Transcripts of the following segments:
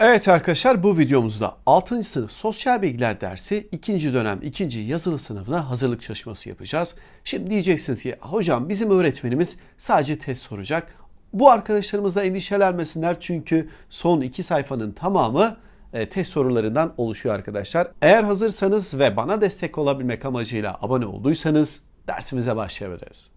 Evet arkadaşlar bu videomuzda 6. sınıf sosyal bilgiler dersi 2. dönem 2. yazılı sınıfına hazırlık çalışması yapacağız. Şimdi diyeceksiniz ki hocam bizim öğretmenimiz sadece test soracak. Bu arkadaşlarımız da endişelenmesinler çünkü son iki sayfanın tamamı e, test sorularından oluşuyor arkadaşlar. Eğer hazırsanız ve bana destek olabilmek amacıyla abone olduysanız dersimize başlayabiliriz.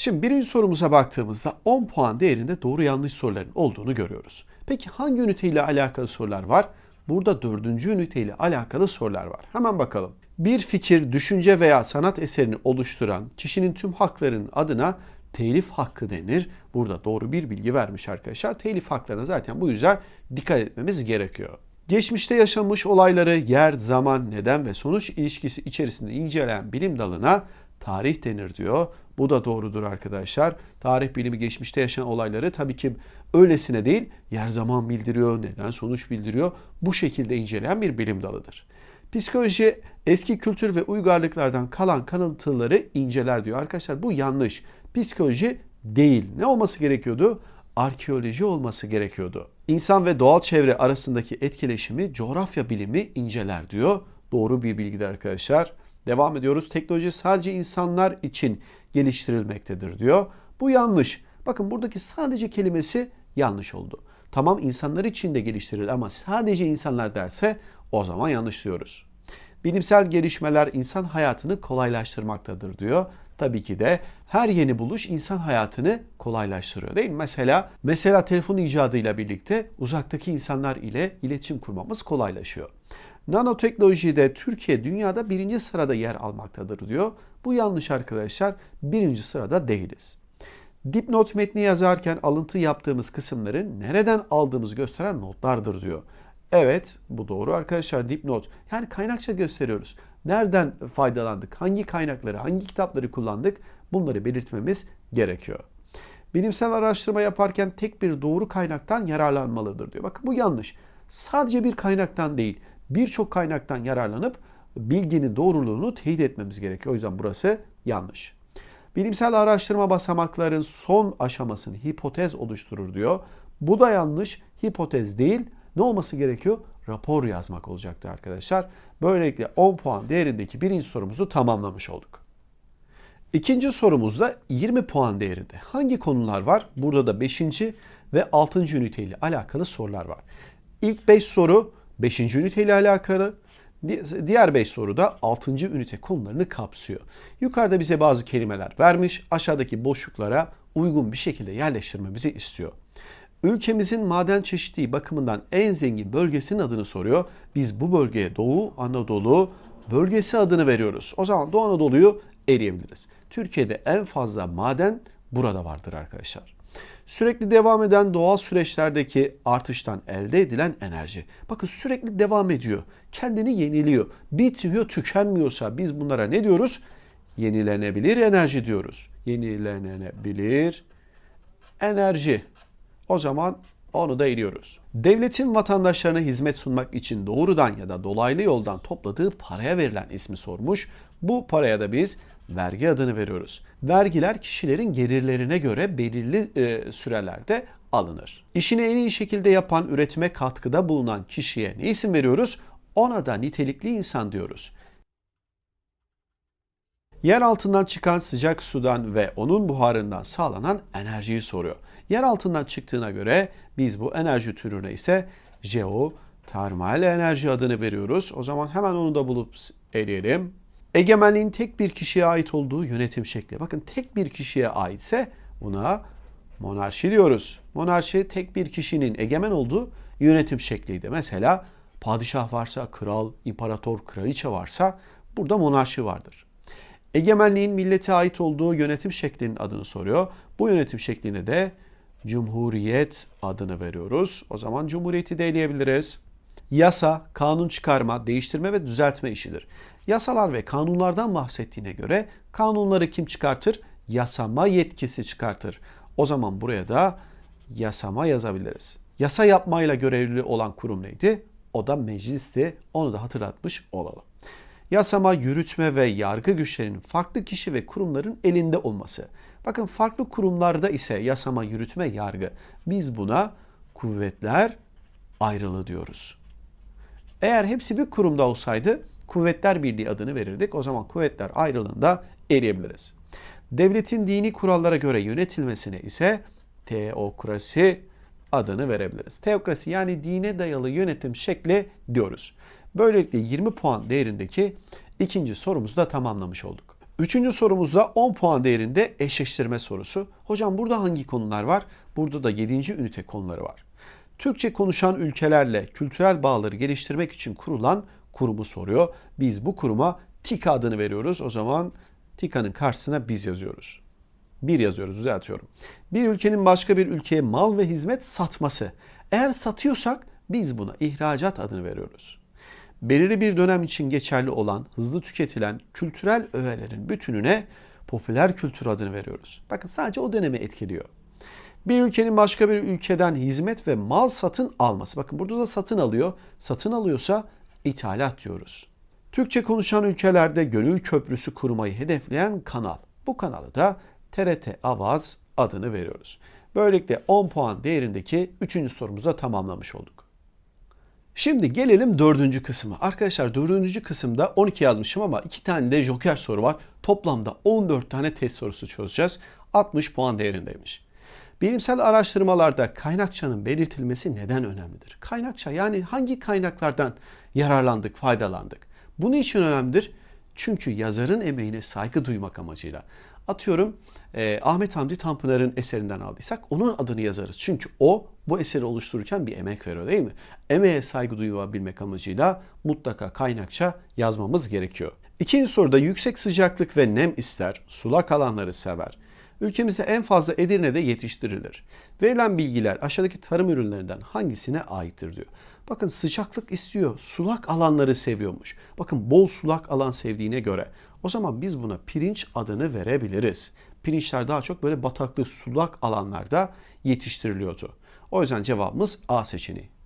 Şimdi birinci sorumuza baktığımızda 10 puan değerinde doğru yanlış soruların olduğunu görüyoruz. Peki hangi ünite ile alakalı sorular var? Burada dördüncü ünite ile alakalı sorular var. Hemen bakalım. Bir fikir, düşünce veya sanat eserini oluşturan kişinin tüm haklarının adına telif hakkı denir. Burada doğru bir bilgi vermiş arkadaşlar. Telif haklarına zaten bu yüzden dikkat etmemiz gerekiyor. Geçmişte yaşanmış olayları yer, zaman, neden ve sonuç ilişkisi içerisinde inceleyen bilim dalına tarih denir diyor. Bu da doğrudur arkadaşlar. Tarih bilimi geçmişte yaşanan olayları tabii ki öylesine değil, yer zaman bildiriyor, neden sonuç bildiriyor. Bu şekilde inceleyen bir bilim dalıdır. Psikoloji eski kültür ve uygarlıklardan kalan kalıntıları inceler diyor. Arkadaşlar bu yanlış. Psikoloji değil. Ne olması gerekiyordu? Arkeoloji olması gerekiyordu. İnsan ve doğal çevre arasındaki etkileşimi coğrafya bilimi inceler diyor. Doğru bir bilgidir arkadaşlar. Devam ediyoruz. Teknoloji sadece insanlar için geliştirilmektedir diyor. Bu yanlış. Bakın buradaki sadece kelimesi yanlış oldu. Tamam insanlar için de geliştirilir ama sadece insanlar derse o zaman yanlış diyoruz. Bilimsel gelişmeler insan hayatını kolaylaştırmaktadır diyor. Tabii ki de her yeni buluş insan hayatını kolaylaştırıyor değil mi? Mesela mesela telefon icadıyla birlikte uzaktaki insanlar ile iletişim kurmamız kolaylaşıyor. Nanoteknolojide Türkiye dünyada birinci sırada yer almaktadır diyor. Bu yanlış arkadaşlar. Birinci sırada değiliz. Dipnot metni yazarken alıntı yaptığımız kısımları nereden aldığımızı gösteren notlardır diyor. Evet bu doğru arkadaşlar dipnot. Yani kaynakça gösteriyoruz. Nereden faydalandık? Hangi kaynakları, hangi kitapları kullandık? Bunları belirtmemiz gerekiyor. Bilimsel araştırma yaparken tek bir doğru kaynaktan yararlanmalıdır diyor. Bakın bu yanlış. Sadece bir kaynaktan değil, birçok kaynaktan yararlanıp bilginin doğruluğunu teyit etmemiz gerekiyor. O yüzden burası yanlış. Bilimsel araştırma basamakların son aşamasını hipotez oluşturur diyor. Bu da yanlış. Hipotez değil. Ne olması gerekiyor? Rapor yazmak olacaktı arkadaşlar. Böylelikle 10 puan değerindeki birinci sorumuzu tamamlamış olduk. İkinci sorumuzda 20 puan değerinde. Hangi konular var? Burada da 5. ve 6. ünite ile alakalı sorular var. İlk 5 soru 5. ünite ile alakalı. Diğer 5 soru da 6. ünite konularını kapsıyor. Yukarıda bize bazı kelimeler vermiş. Aşağıdaki boşluklara uygun bir şekilde yerleştirmemizi istiyor. Ülkemizin maden çeşitliliği bakımından en zengin bölgesinin adını soruyor. Biz bu bölgeye Doğu Anadolu bölgesi adını veriyoruz. O zaman Doğu Anadolu'yu eleyebiliriz. Türkiye'de en fazla maden burada vardır arkadaşlar. Sürekli devam eden doğal süreçlerdeki artıştan elde edilen enerji. Bakın sürekli devam ediyor. Kendini yeniliyor. Bitmiyor, tükenmiyorsa biz bunlara ne diyoruz? Yenilenebilir enerji diyoruz. Yenilenebilir enerji. O zaman onu da eliyoruz. Devletin vatandaşlarına hizmet sunmak için doğrudan ya da dolaylı yoldan topladığı paraya verilen ismi sormuş. Bu paraya da biz vergi adını veriyoruz. Vergiler kişilerin gelirlerine göre belirli e, sürelerde alınır. İşini en iyi şekilde yapan, üretime katkıda bulunan kişiye ne isim veriyoruz? Ona da nitelikli insan diyoruz. Yer altından çıkan sıcak sudan ve onun buharından sağlanan enerjiyi soruyor. Yer altından çıktığına göre biz bu enerji türüne ise jeotermal enerji adını veriyoruz. O zaman hemen onu da bulup eleyelim. Egemenliğin tek bir kişiye ait olduğu yönetim şekli. Bakın tek bir kişiye aitse buna monarşi diyoruz. Monarşi tek bir kişinin egemen olduğu yönetim şekliydi. Mesela padişah varsa, kral, imparator, kraliçe varsa burada monarşi vardır. Egemenliğin millete ait olduğu yönetim şeklinin adını soruyor. Bu yönetim şekline de Cumhuriyet adını veriyoruz. O zaman Cumhuriyeti de eleyebiliriz. Yasa, kanun çıkarma, değiştirme ve düzeltme işidir. Yasalar ve kanunlardan bahsettiğine göre kanunları kim çıkartır? Yasama yetkisi çıkartır. O zaman buraya da yasama yazabiliriz. Yasa yapmayla görevli olan kurum neydi? O da meclisti. Onu da hatırlatmış olalım. Yasama, yürütme ve yargı güçlerinin farklı kişi ve kurumların elinde olması. Bakın farklı kurumlarda ise yasama, yürütme, yargı. Biz buna kuvvetler ayrılığı diyoruz. Eğer hepsi bir kurumda olsaydı Kuvvetler Birliği adını verirdik. O zaman kuvvetler ayrılığında eleyebiliriz. Devletin dini kurallara göre yönetilmesine ise teokrasi adını verebiliriz. Teokrasi yani dine dayalı yönetim şekli diyoruz. Böylelikle 20 puan değerindeki ikinci sorumuzu da tamamlamış olduk. Üçüncü sorumuzda 10 puan değerinde eşleştirme sorusu. Hocam burada hangi konular var? Burada da 7. ünite konuları var. Türkçe konuşan ülkelerle kültürel bağları geliştirmek için kurulan kurumu soruyor. Biz bu kuruma TİKA adını veriyoruz. O zaman TİKA'nın karşısına biz yazıyoruz. Bir yazıyoruz düzeltiyorum. Bir ülkenin başka bir ülkeye mal ve hizmet satması. Eğer satıyorsak biz buna ihracat adını veriyoruz. Belirli bir dönem için geçerli olan, hızlı tüketilen kültürel öğelerin bütününe popüler kültür adını veriyoruz. Bakın sadece o dönemi etkiliyor. Bir ülkenin başka bir ülkeden hizmet ve mal satın alması. Bakın burada da satın alıyor. Satın alıyorsa ithalat diyoruz. Türkçe konuşan ülkelerde gönül köprüsü kurmayı hedefleyen kanal. Bu kanalı da TRT Avaz adını veriyoruz. Böylelikle 10 puan değerindeki 3. sorumuza tamamlamış olduk. Şimdi gelelim dördüncü kısma. Arkadaşlar dördüncü kısımda 12 yazmışım ama 2 tane de joker soru var. Toplamda 14 tane test sorusu çözeceğiz. 60 puan değerindeymiş. Bilimsel araştırmalarda kaynakçanın belirtilmesi neden önemlidir? Kaynakça yani hangi kaynaklardan yararlandık, faydalandık? Bunun için önemlidir. Çünkü yazarın emeğine saygı duymak amacıyla. Atıyorum e, Ahmet Hamdi Tanpınar'ın eserinden aldıysak onun adını yazarız. Çünkü o bu eseri oluştururken bir emek veriyor değil mi? Emeğe saygı duyabilmek amacıyla mutlaka kaynakça yazmamız gerekiyor. İkinci soruda yüksek sıcaklık ve nem ister, sulak alanları sever. Ülkemizde en fazla Edirne'de yetiştirilir. Verilen bilgiler aşağıdaki tarım ürünlerinden hangisine aittir diyor. Bakın sıcaklık istiyor, sulak alanları seviyormuş. Bakın bol sulak alan sevdiğine göre o zaman biz buna pirinç adını verebiliriz. Pirinçler daha çok böyle bataklı sulak alanlarda yetiştiriliyordu. O yüzden cevabımız A seçeneği.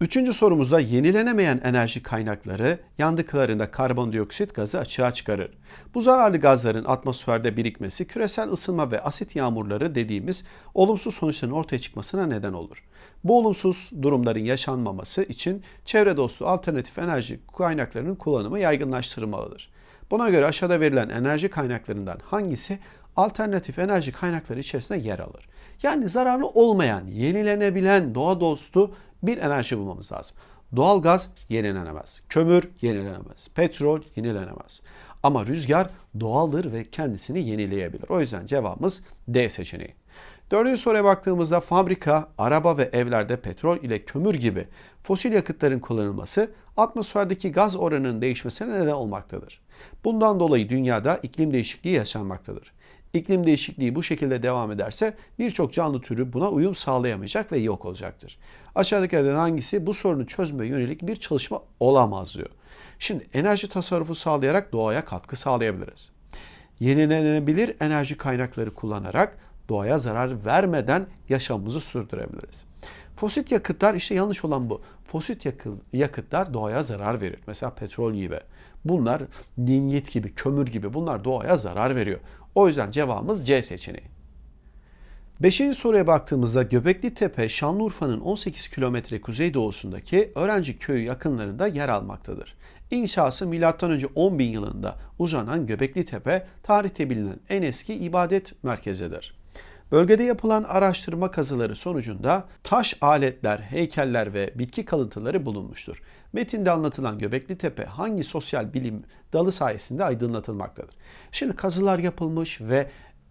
Üçüncü sorumuzda yenilenemeyen enerji kaynakları yandıklarında karbondioksit gazı açığa çıkarır. Bu zararlı gazların atmosferde birikmesi küresel ısınma ve asit yağmurları dediğimiz olumsuz sonuçların ortaya çıkmasına neden olur. Bu olumsuz durumların yaşanmaması için çevre dostu alternatif enerji kaynaklarının kullanımı yaygınlaştırılmalıdır. Buna göre aşağıda verilen enerji kaynaklarından hangisi alternatif enerji kaynakları içerisinde yer alır? Yani zararlı olmayan, yenilenebilen, doğa dostu bir enerji bulmamız lazım. Doğal gaz yenilenemez. Kömür yenilenemez. Petrol yenilenemez. Ama rüzgar doğaldır ve kendisini yenileyebilir. O yüzden cevabımız D seçeneği. Dördüncü soruya baktığımızda fabrika, araba ve evlerde petrol ile kömür gibi fosil yakıtların kullanılması atmosferdeki gaz oranının değişmesine neden olmaktadır. Bundan dolayı dünyada iklim değişikliği yaşanmaktadır. İklim değişikliği bu şekilde devam ederse birçok canlı türü buna uyum sağlayamayacak ve yok olacaktır. Aşağıdakilerden hangisi bu sorunu çözmeye yönelik bir çalışma olamaz diyor. Şimdi enerji tasarrufu sağlayarak doğaya katkı sağlayabiliriz. Yenilenebilir enerji kaynakları kullanarak doğaya zarar vermeden yaşamımızı sürdürebiliriz. Fosil yakıtlar işte yanlış olan bu. Fosil yakıtlar doğaya zarar verir. Mesela petrol gibi. Bunlar linyit gibi, kömür gibi bunlar doğaya zarar veriyor. O yüzden cevabımız C seçeneği. Beşinci soruya baktığımızda Göbekli Tepe Şanlıurfa'nın 18 kilometre kuzeydoğusundaki Öğrenci Köyü yakınlarında yer almaktadır. İnşası M.Ö. 10 bin yılında uzanan Göbekli Tepe tarihte bilinen en eski ibadet merkezidir. Bölgede yapılan araştırma kazıları sonucunda taş aletler, heykeller ve bitki kalıntıları bulunmuştur. Metinde anlatılan Göbekli Tepe hangi sosyal bilim dalı sayesinde aydınlatılmaktadır? Şimdi kazılar yapılmış ve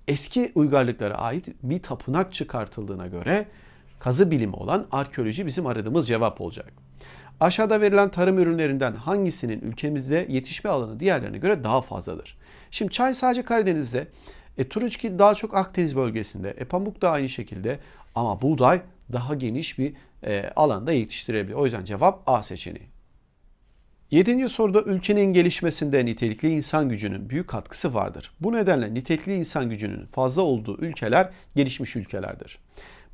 eski uygarlıklara ait bir tapınak çıkartıldığına göre kazı bilimi olan arkeoloji bizim aradığımız cevap olacak. Aşağıda verilen tarım ürünlerinden hangisinin ülkemizde yetişme alanı diğerlerine göre daha fazladır? Şimdi çay sadece Karadeniz'de, e, turunçgil daha çok Akdeniz bölgesinde, e, pamuk da aynı şekilde ama buğday daha geniş bir e, alanda yetiştirebilir. O yüzden cevap A seçeneği. Yedinci soruda ülkenin gelişmesinde nitelikli insan gücünün büyük katkısı vardır. Bu nedenle nitelikli insan gücünün fazla olduğu ülkeler gelişmiş ülkelerdir.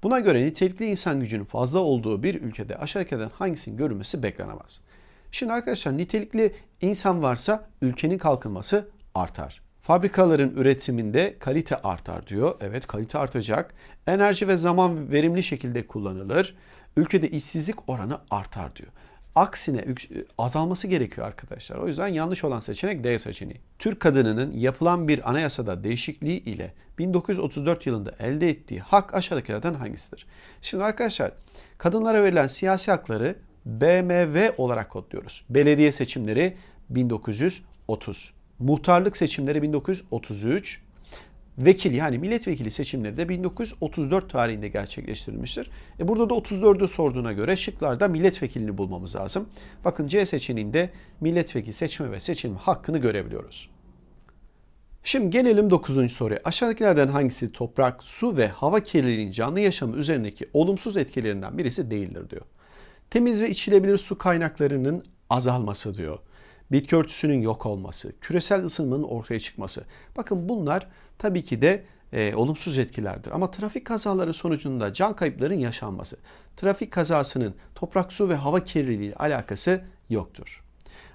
Buna göre nitelikli insan gücünün fazla olduğu bir ülkede aşağıdakilerden hangisinin görülmesi beklenemez. Şimdi arkadaşlar nitelikli insan varsa ülkenin kalkınması artar. Fabrikaların üretiminde kalite artar diyor. Evet kalite artacak. Enerji ve zaman verimli şekilde kullanılır. Ülkede işsizlik oranı artar diyor. Aksine yük- azalması gerekiyor arkadaşlar. O yüzden yanlış olan seçenek D seçeneği. Türk kadınının yapılan bir anayasada değişikliği ile 1934 yılında elde ettiği hak aşağıdakilerden hangisidir? Şimdi arkadaşlar kadınlara verilen siyasi hakları BMV olarak kodluyoruz. Belediye seçimleri 1930. Muhtarlık seçimleri 1933. Vekil yani milletvekili seçimleri de 1934 tarihinde gerçekleştirilmiştir. E burada da 34'ü sorduğuna göre şıklarda milletvekilini bulmamız lazım. Bakın C seçeneğinde milletvekili seçme ve seçilme hakkını görebiliyoruz. Şimdi gelelim 9. soruya. Aşağıdakilerden hangisi toprak, su ve hava kirliliğinin canlı yaşamı üzerindeki olumsuz etkilerinden birisi değildir diyor. Temiz ve içilebilir su kaynaklarının azalması diyor. Bitki örtüsünün yok olması, küresel ısınmanın ortaya çıkması. Bakın bunlar tabii ki de e, olumsuz etkilerdir. Ama trafik kazaları sonucunda can kayıplarının yaşanması. Trafik kazasının toprak, su ve hava kirliliği alakası yoktur.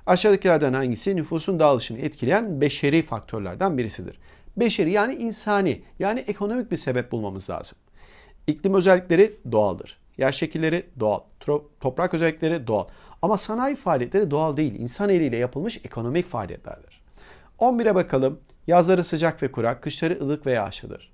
Aşağıdakilerden hangisi nüfusun dağılışını etkileyen beşeri faktörlerden birisidir? Beşeri yani insani yani ekonomik bir sebep bulmamız lazım. İklim özellikleri doğaldır. Yer şekilleri doğal. Toprak özellikleri doğal. Ama sanayi faaliyetleri doğal değil. İnsan eliyle yapılmış ekonomik faaliyetlerdir. 11'e bakalım. Yazları sıcak ve kurak, kışları ılık ve yağışlıdır.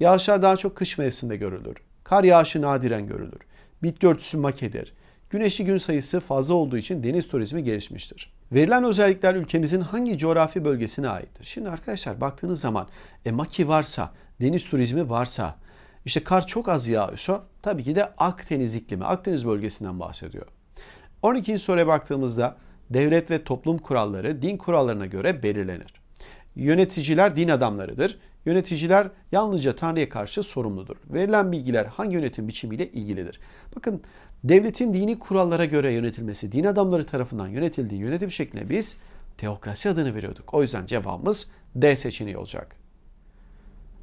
Yağışlar daha çok kış mevsiminde görülür. Kar yağışı nadiren görülür. Bitki örtüsü makedir. Güneşli gün sayısı fazla olduğu için deniz turizmi gelişmiştir. Verilen özellikler ülkemizin hangi coğrafi bölgesine aittir? Şimdi arkadaşlar baktığınız zaman e, maki varsa, deniz turizmi varsa, işte kar çok az yağıyorsa tabii ki de Akdeniz iklimi, Akdeniz bölgesinden bahsediyor. 12. soruya baktığımızda devlet ve toplum kuralları din kurallarına göre belirlenir. Yöneticiler din adamlarıdır. Yöneticiler yalnızca Tanrı'ya karşı sorumludur. Verilen bilgiler hangi yönetim biçimiyle ilgilidir? Bakın devletin dini kurallara göre yönetilmesi, din adamları tarafından yönetildiği yönetim şekline biz teokrasi adını veriyorduk. O yüzden cevabımız D seçeneği olacak.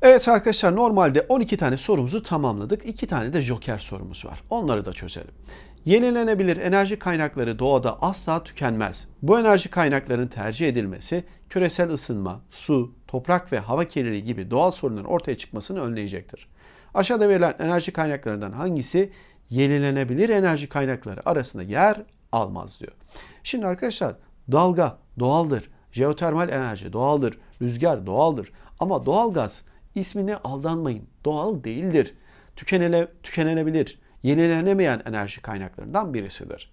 Evet arkadaşlar normalde 12 tane sorumuzu tamamladık. 2 tane de joker sorumuz var. Onları da çözelim. Yenilenebilir enerji kaynakları doğada asla tükenmez. Bu enerji kaynaklarının tercih edilmesi küresel ısınma, su, toprak ve hava kirliliği gibi doğal sorunların ortaya çıkmasını önleyecektir. Aşağıda verilen enerji kaynaklarından hangisi yenilenebilir enerji kaynakları arasında yer almaz diyor. Şimdi arkadaşlar dalga doğaldır. Jeotermal enerji doğaldır. Rüzgar doğaldır. Ama doğalgaz ismine aldanmayın. Doğal değildir. Tükenele, tükenebilir. Yenilenemeyen enerji kaynaklarından birisidir.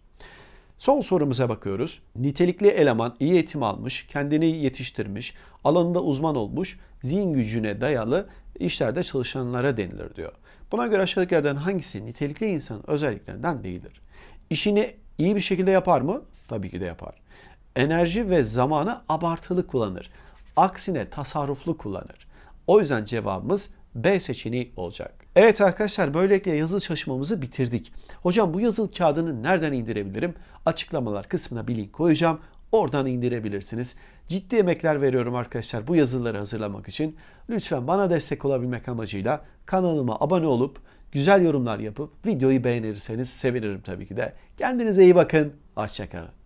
Son sorumuza bakıyoruz. Nitelikli eleman iyi eğitim almış, kendini yetiştirmiş, alanında uzman olmuş, zihin gücüne dayalı işlerde çalışanlara denilir diyor. Buna göre aşağıdakilerden hangisi nitelikli insanın özelliklerinden değildir? İşini iyi bir şekilde yapar mı? Tabii ki de yapar. Enerji ve zamanı abartılı kullanır. Aksine tasarruflu kullanır. O yüzden cevabımız B seçeneği olacak. Evet arkadaşlar böylelikle yazılı çalışmamızı bitirdik. Hocam bu yazılı kağıdını nereden indirebilirim? Açıklamalar kısmına bir link koyacağım. Oradan indirebilirsiniz. Ciddi emekler veriyorum arkadaşlar bu yazıları hazırlamak için. Lütfen bana destek olabilmek amacıyla kanalıma abone olup güzel yorumlar yapıp videoyu beğenirseniz sevinirim tabii ki de. Kendinize iyi bakın. Hoşçakalın.